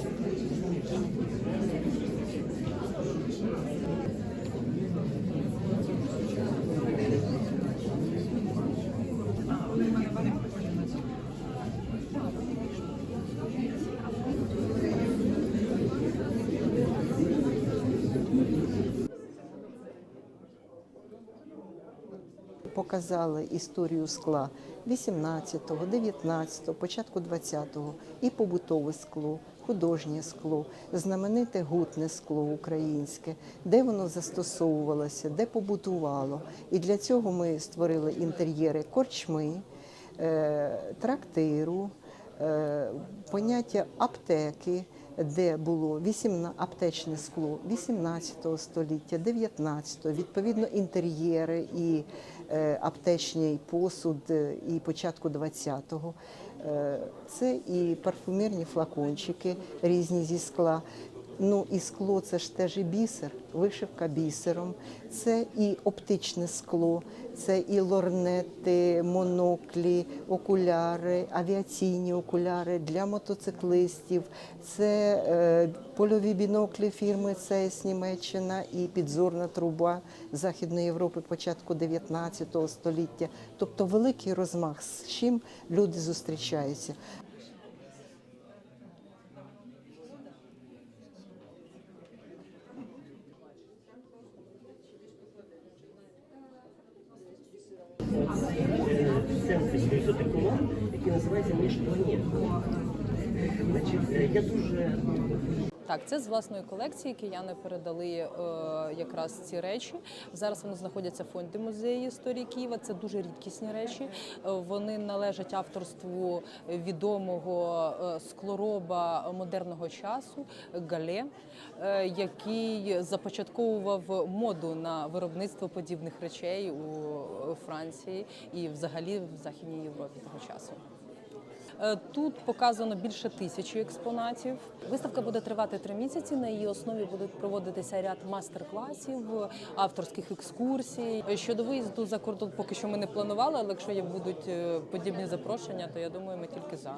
Oh then my question is. Показали історію скла 18-го, 19-го, початку 20-го, і побутове скло, художнє скло, знамените гутне скло українське, де воно застосовувалося, де побутувало. І для цього ми створили інтер'єри корчми, е, трактиру, е, поняття аптеки, де було 18, аптечне скло 18 століття, 19, відповідно інтер'єри і е, аптечний посуд е, і початку 20-го. Е, Це і парфумерні флакончики різні зі скла. Ну і скло це ж теж і бісер, вишивка бісером, це і оптичне скло, це і лорнети, моноклі, окуляри, авіаційні окуляри для мотоциклистів, це е, польові біноклі фірми ЦЕС Німеччина і підзорна труба Західної Європи початку 19 століття. Тобто великий розмах, з чим люди зустрічаються. Один колон, який називається міжпланет. Е, я дуже Так, це з власної колекції кияни передали е, якраз ці речі. Зараз вони знаходяться в фонді музею історії Києва. Це дуже рідкісні речі. Е, Вони належать авторству відомого е, склороба модерного часу Гале, е, який започатковував моду на виробництво подібних речей у Франції і взагалі в Західній Європі того часу. Е, Тут показано більше тисячі експонатів. Виставка буде тривати три місяці. На її основі будуть проводитися ряд майстер-класів, авторських екскурсій. Щодо виїзду за кордон, поки що ми не планували, але якщо є будуть е, подібні запрошення, то я думаю, ми тільки за.